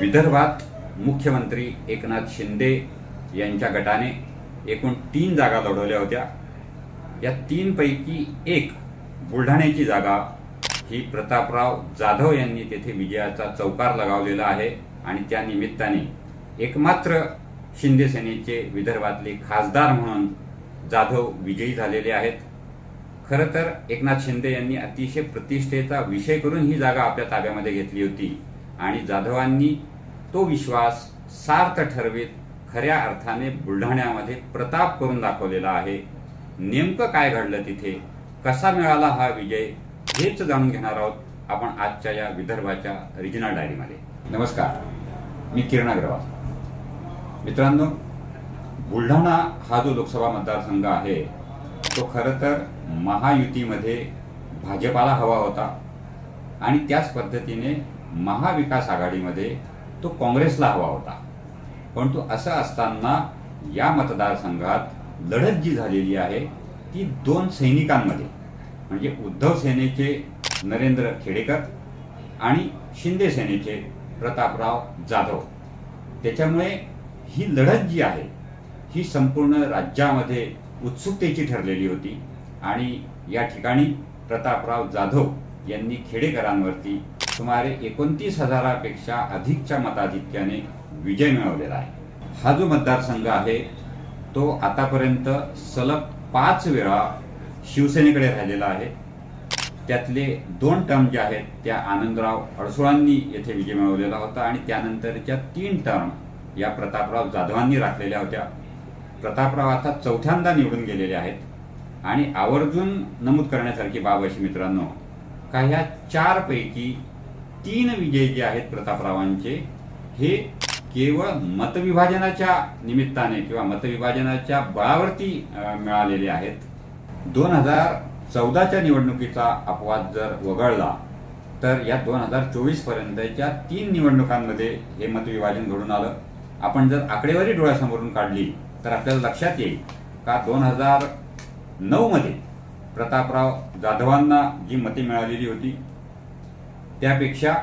विदर्भात मुख्यमंत्री एकनाथ शिंदे यांच्या गटाने एकूण तीन जागा लढवल्या होत्या. या तीनपैकी एक बुलढाण्याची जागा ही प्रतापराव जाधव यांनी तेथे विजयाचा चौकार लगावलेला आहे आणि त्या निमित्ताने एकमात्र शिंदे सेनेचे विदर्भातले खासदार म्हणून जाधव विजयी झालेले आहेत. खरं तर एकनाथ शिंदे यांनी अतिशय प्रतिष्ठेचा विषय करून ही जागा आपल्या ताब्यामध्ये घेतली होती. आणि जाधवांनी तो विश्वास सार्थ ठरवीत खऱ्या अर्थाने बुलढाण्यामध्ये प्रताप करून दाखवलेला आहे. नेमकं काय घडलं तिथे? कसा मिळाला हा विजय? हेच जाणून घेणार आहोत आपण आजच्या या विदर्भाच्या रिजनल डायरीमध्ये नमस्कार. मी किरण अग्रवाल. मित्रांनो बुलढाणा हा जो लोकसभा मतदारसंघ आहे तो खरं तर महायुतीमध्ये भाजपाला हवा होता आणि त्याच पद्धतीने महाविकास आघाडीमध्ये तो काँग्रेसला हवा होता. परंतु असं असताना या मतदारसंघात लढत जी झालेली आहे ती दोन सैनिकांमध्ये म्हणजे उद्धव सेनेचे नरेंद्र खेडेकर आणि शिंदे सेनेचे प्रतापराव जाधव. त्याच्यामुळे ही लढत जी आहे ही संपूर्ण राज्यामध्ये उत्सुकतेची ठरलेली होती. आणि या ठिकाणी प्रतापराव जाधव यांनी खेडेकरांवरती सुमारे एकोणतीस हजारापेक्षा अधिकच्या मताधिक्याने विजय मिळवलेला आहे. हा जो मतदारसंघ आहे तो आतापर्यंत सलग पाच वेळा शिवसेनेकडे राहिलेला आहे. त्यातले दोन टर्म जे आहेत त्या आनंदराव अडसुळांनी येथे विजय मिळवलेला होता आणि त्यानंतरच्या तीन टर्म या प्रतापराव जाधवांनी राखलेल्या होत्या. प्रतापराव आता चौथ्यांदा निवडून गेलेले आहेत आणि आवर्जून नमूद करण्यासारखी बाब अशी मित्रांनो का ह्या चारपैकी तीन विजय जे आहेत प्रतापरावांचे हे केवळ मतविभाजनाच्या निमित्ताने किंवा मतविभाजनाच्या बळावरती मिळालेले आहेत. दोन हजार चौदाच्या निवडणुकीचा अपवाद जर वगळला तर या दोन हजार चोवीस पर्यंतच्या तीन निवडणुकांमध्ये हे मतविभाजन घडून आलं. आपण जर आकडेवारी डोळ्यासमोरून काढली तर आपल्याला लक्षात येईल का दोन हजार नऊमध्ये प्रतापराव जाधवांना जी मते मिळालेली होती त्यापेक्षा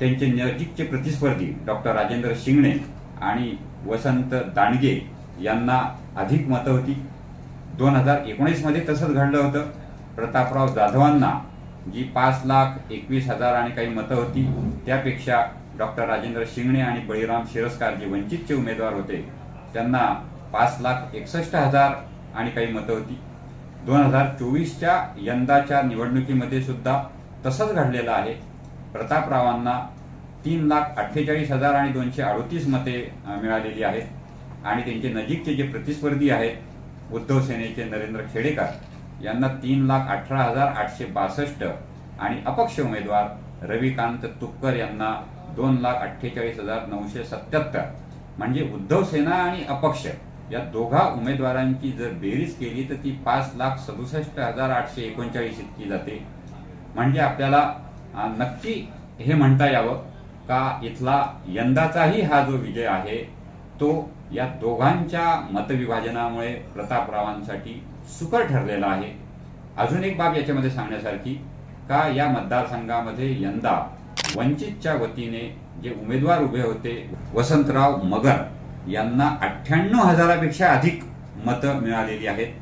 त्यांचे नजीकचे प्रतिस्पर्धी डॉक्टर राजेंद्र शिंगणे आणि वसंत दांडगे यांना अधिक मतं होती दोन हजार एकोणीसमध्ये तसंच घडलं होतं. प्रतापराव जाधवांना जी पाच लाख एकवीस हजार आणि काही मतं होती त्यापेक्षा डॉक्टर राजेंद्र शिंगणे आणि बळीराम शिरस्कार जे वंचितचे उमेदवार होते त्यांना पाच लाख एकसष्ट हजार आणि काही मतं होती दोन हजार चोवीसच्या यंदाच्या निवडणुकीमध्ये सुद्धा तसंच घडलेलं आहे. प्रतापरावांना तीन लाख अठ्ठेचाळीस हजार आणि दोनशे अडोतीस मते मिळालेली आहेत. आणि त्यांचे नजीकचे जे प्रतिस्पर्धी आहेत उद्धव सेनेचे नरेंद्र खेडेकर यांना तीन लाख अठरा हजार आठशे बासष्ट आणि अपक्ष उमेदवार रविकांत तुपकर यांना दोन लाख अठ्ठेचाळीस हजार नऊशे सत्याहत्तर. म्हणजे उद्धव सेना आणि अपक्ष या दोघा उमेदवारांची जर बेरीज केली तर ती पाच लाख सदुसष्ट हजार आठशे एकोणचाळीस इतकी जाते. म्हणजे आपल्याला नक्की हे म्हणता यावं का इथला यंदाचाही हा जो विजय आहे तो या दोघांच्या मतविभाजनामुळे प्रतापरावांसाठी सुकर ठरलेला आहे. अजून एक बाब याच्यामध्ये सांगण्यासारखी का या मतदारसंघामध्ये यंदा वंचितच्या वतीने जे उमेदवार उभे होते वसंतराव मगर यांना अठ्ठ्याण्णव हजारापेक्षा अधिक मतं मिळालेली आहेत.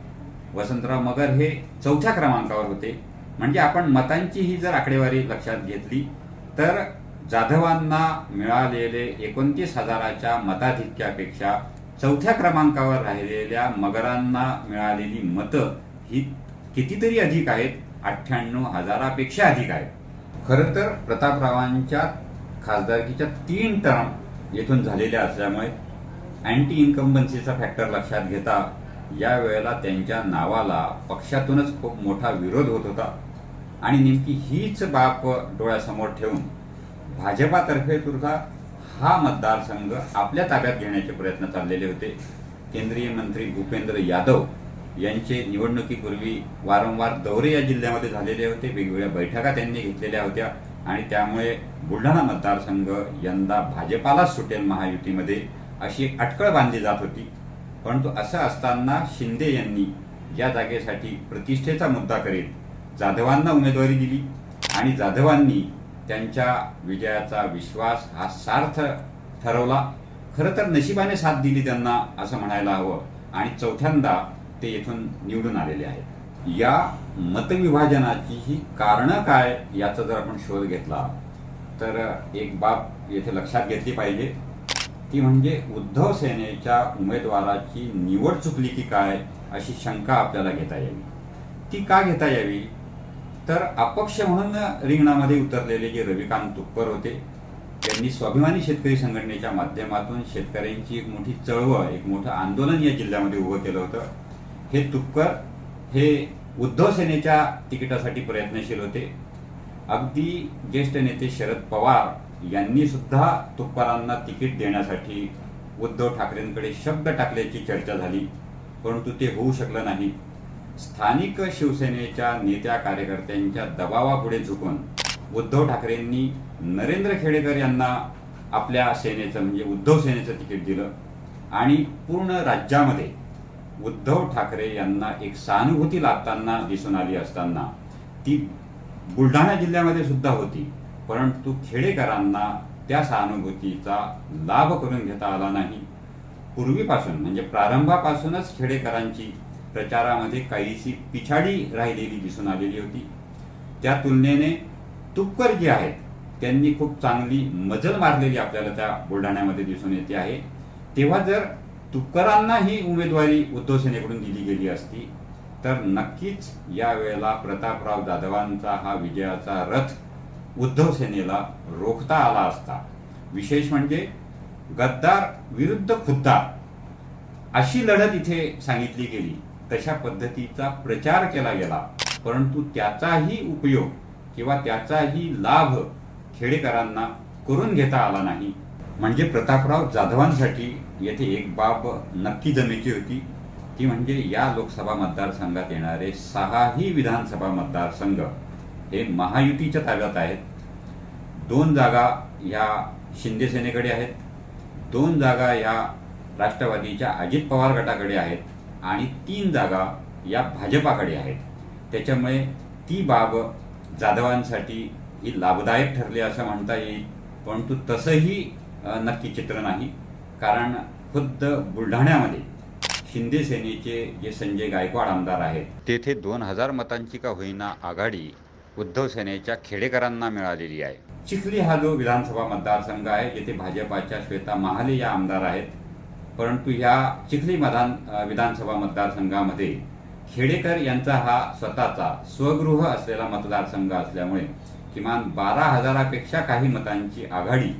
वसंतराव मगर हे चौथ्या क्रमांकावर होते. म्हणजे आपण मतांची ही जर आकडेवारी लक्षात घेतली तर जाधवांना मिळालेले एकोणतीस हजाराच्या मताधिक्यापेक्षा चौथ्या क्रमांकावर राहिलेल्या मगरांना मिळालेली मतं ही कितीतरी अधिक आहेत? अठ्ठ्याण्णव हजारापेक्षा अधिक आहेत. खरं तर प्रतापरावांच्या खासदारकीच्या तीन टर्म येथून झालेल्या असल्यामुळे अँटी इन्कम्बन्सीचा फॅक्टर लक्षात घेता या वेळेला त्यांच्या नावाला पक्षातूनच खूप मोठा विरोध होत होता. आणि नेमकी हीच बाब डोळ्यासमोर ठेवून भाजपातर्फे तुर्का हा मतदारसंघ आपल्या ताब्यात घेण्याचे प्रयत्न चाललेले होते. केंद्रीय मंत्री भूपेंद्र यादव यांचे निवडणुकीपूर्वी वारंवार दौरे या जिल्ह्यामध्ये झालेले होते. वेगवेगळ्या बैठका त्यांनी घेतलेल्या होत्या आणि त्यामुळे बुलढाणा मतदारसंघ यंदा भाजपालाच सुटेल महायुतीमध्ये अशी एक अटकळ बांधली जात होती. परंतु असं असताना शिंदे यांनी या जागेसाठी प्रतिष्ठेचा मुद्दा करीत जाधवांना उमेदवारी दिली आणि जाधवांनी त्यांच्या विजयाचा विश्वास हा सार्थ ठरवला. खरं तर नशिबाने साथ दिली त्यांना असं म्हणायला हवं. आणि चौथ्यांदा ते येथून निवडून आलेले आहेत. या मतविभाजनाची ही कारणं काय याचा जर आपण शोध घेतला तर एक बाब येथे लक्षात घेतली पाहिजे. ती म्हणजे उद्धव सेनेच्या उमेदवाराची निवड चुकली की काय अशी शंका आपल्याला घेता यावी. ती का घेता यावी? तर अपक्ष म्हणून रिंगणामध्ये उतरलेले जे रविकांत तुपकर होते त्यांनी स्वाभिमानी शेतकरी संघटनेच्या माध्यमातून शेतकऱ्यांची एक मोठी चळवळ एक मोठं आंदोलन या जिल्ह्यामध्ये उभं केलं होतं. हे तुपकर हे उद्धव सेनेच्या तिकिटासाठी प्रयत्नशील होते. अगदी ज्येष्ठ नेते शरद पवार यांनी सुद्धा तुपकरांना तिकीट देण्यासाठी उद्धव ठाकरेंकडे शब्द टाकल्याची चर्चा झाली परंतु ते होऊ शकलं नाही. स्थानिक शिवसेनेच्या नेत्या कार्यकर्त्यांच्या दबावापुढे झुकून उद्धव ठाकरेंनी नरेंद्र खेडेकर यांना आपल्या सेनेचं म्हणजे उद्धव सेनेचं तिकीट दिलं आणि पूर्ण राज्यामध्ये उद्धव ठाकरे यांना एक सहानुभूती लागताना दिसून आली असताना ती बुलढाणा जिल्ह्यामध्ये सुद्धा होती परंतु खेडेकरांना त्या सहानुभूतीचा लाभ करून घेता आला नाही. पूर्वीपासून म्हणजे प्रारंभापासूनच खेडेकरांची प्रचारामध्ये काहीशी पिछाडी राहिलेली दिसून आलेली होती. त्या तुलनेने तुपकर जे आहेत त्यांनी खूप चांगली मजल मारलेली आपल्याला त्या बुलढाण्यामध्ये दिसून येते आहे. तेव्हा जर तुपकरांना ही उमेदवारी उद्धव सेनेकडून दिली गेली असती तर नक्कीच या वेळेला प्रतापराव जाधवांचा हा विजयाचा रथ उद्धव सेनेला रोखता आला असता. विशेष म्हणजे गद्दार विरुद्ध खुद्दार अशी लढत इथे सांगितली गेली. तशा पद्धतीचा प्रचार केला गेला. परंतु त्याचाही उपयोग किंवा त्याचाही लाभ खेडेकरांना करून घेता आला नाही. म्हणजे प्रतापराव जाधवांसाठी येथे एक बाब नक्की जमेची होती. ती म्हणजे या लोकसभा मतदारसंघात येणारे सहाही विधानसभा मतदारसंघ हे महायुतीच्या ताब्यात आहेत. दोन जागा या शिंदेसेनेकडे आहेत. दोन जागा या राष्ट्रवादीच्या अजित पवार गटाकडे आहेत. आणि तीन जागा या भाजपाकडे आहेत. त्याच्यामुळे ती बाब जाधवांसाठी ही लाभदायक ठरली असं म्हणता येईल. परंतु तसंही नक्की चित्र नाही. कारण खुद्द बुलढाण्यामध्ये शिंदे सेनेचे जे संजय गायकवाड आमदार आहेत तेथे दोन हजार मतांची का होईना आघाडी उद्धव सेनेच्या खेडेकरांना मिळालेली आहे. चिखली हा जो विधानसभा मतदारसंघ आहे जेथे भाजपाच्या श्वेता महाले या आमदार आहेत. परंतु ह्या चिखली मदान विधानसभा मतदारसंघामध्ये खेडेकर यांचा हा स्वतःचा स्वगृह असलेला मतदारसंघ असल्यामुळे किमान बारा हजारापेक्षा काही मतांची आघाडी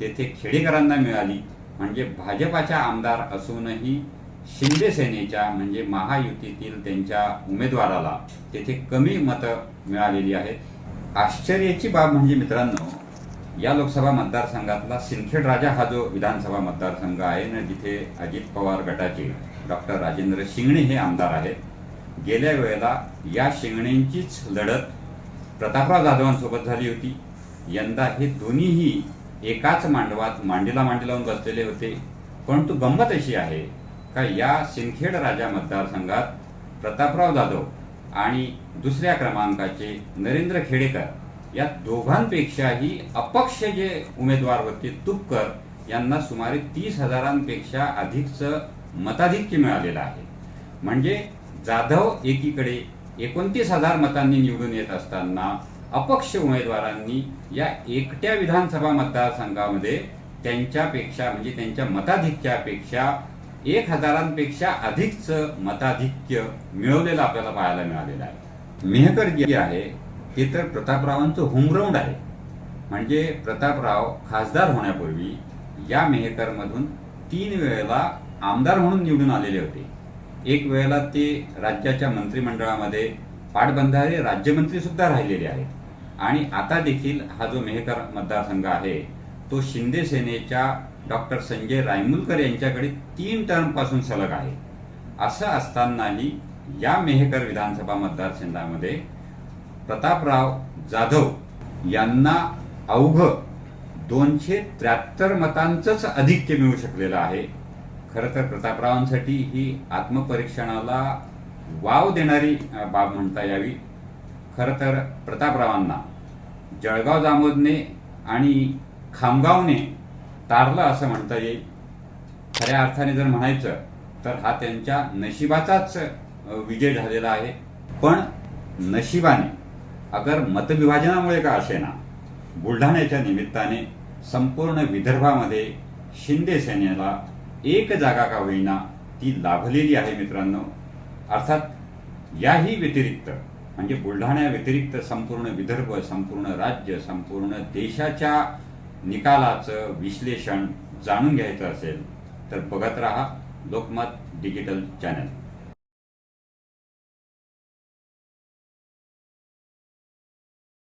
तेथे खेडेकरांना मिळाली. म्हणजे भाजपाच्या आमदार असूनही शिंदे सेनेच्या म्हणजे महायुतीतील त्यांच्या उमेदवाराला तेथे कमी मतं मिळालेली आहेत. आश्चर्याची बाब म्हणजे मित्रांनो या लोकसभा मतदारसंघातला सिंदखेड राजा हा जो विधानसभा मतदारसंघ आहे ना जिथे अजित पवार गटाचे डॉक्टर राजेंद्र शिंगणे हे आमदार आहेत गेल्या वेळेला या शिंगणेंचीच लढत प्रतापराव जाधवांसोबत झाली होती. यंदा हे दोन्हीही एकाच मांडवात मांडीला मांडी लावून बसलेले होते. परंतु गंमत अशी आहे का या सिंदखेड राजा मतदारसंघात प्रतापराव जाधव आणि दुसऱ्या क्रमांकाचे नरेंद्र खेडेकर या दोघांपेक्षाही अपक्ष जे उमेदवार होते तुपकर यांना सुमारे तीस हजारांपेक्षा अधिकचं मताधिक्य मिळालेलं आहे. म्हणजे जाधव एकीकडे एकोणतीस हजार मतांनी निवडून येत असताना अपक्ष उमेदवारांनी या एकट्या विधानसभा मतदारसंघामध्ये त्यांच्यापेक्षा म्हणजे त्यांच्या मताधिक्यापेक्षा एक हजारांपेक्षा अधिकचं मताधिक्य मिळवलेलं आपल्याला पाहायला मिळालेलं आहे. मेहकर जे आहे हे तर प्रतापरावांचं होमग्राऊंड आहे. म्हणजे प्रतापराव खासदार होण्यापूर्वी या मेहकरमधून तीन वेळेला आमदार म्हणून निवडून आलेले होते. एक वेळेला ते राज्याच्या मंत्रिमंडळामध्ये पाटबंधारे राज्यमंत्री सुद्धा राहिलेले आहेत. आणि आता देखील हा जो मेहकर मतदारसंघ आहे तो शिंदे सेनेच्या डॉक्टर संजय रायमुलकर यांच्याकडे तीन टर्मपासून सलग आहे. असं असतानाही या मेहकर विधानसभा मतदारसंघामध्ये प्रतापराव जाधव यांना अवघ दोनशे त्र्याहत्तर मतांचंच अधिक्य मिळू शकलेलं आहे. खरं तर प्रतापरावांसाठी ही आत्मपरीक्षणाला वाव देणारी बाब म्हणता यावी. खरं तर प्रतापरावांना जळगाव जामोदने आणि खामगावने तारलं असं म्हणता येईल. खऱ्या अर्थाने जर म्हणायचं तर हा त्यांच्या नशिबाचाच विजय झालेला आहे. पण नशिबाने अगर मतविभाजनामुळे का असेना बुलढाण्याच्या निमित्ताने संपूर्ण विदर्भामध्ये शिंदे सेनेला एक जागा का होईना ती लाभलेली आहे मित्रांनो. अर्थात याही व्यतिरिक्त म्हणजे बुलढाण्या व्यतिरिक्त संपूर्ण विदर्भ संपूर्ण राज्य संपूर्ण देशाच्या निकालाचं विश्लेषण जाणून घ्यायचं असेल तर बघत राहा लोकमत डिजिटल चॅनल.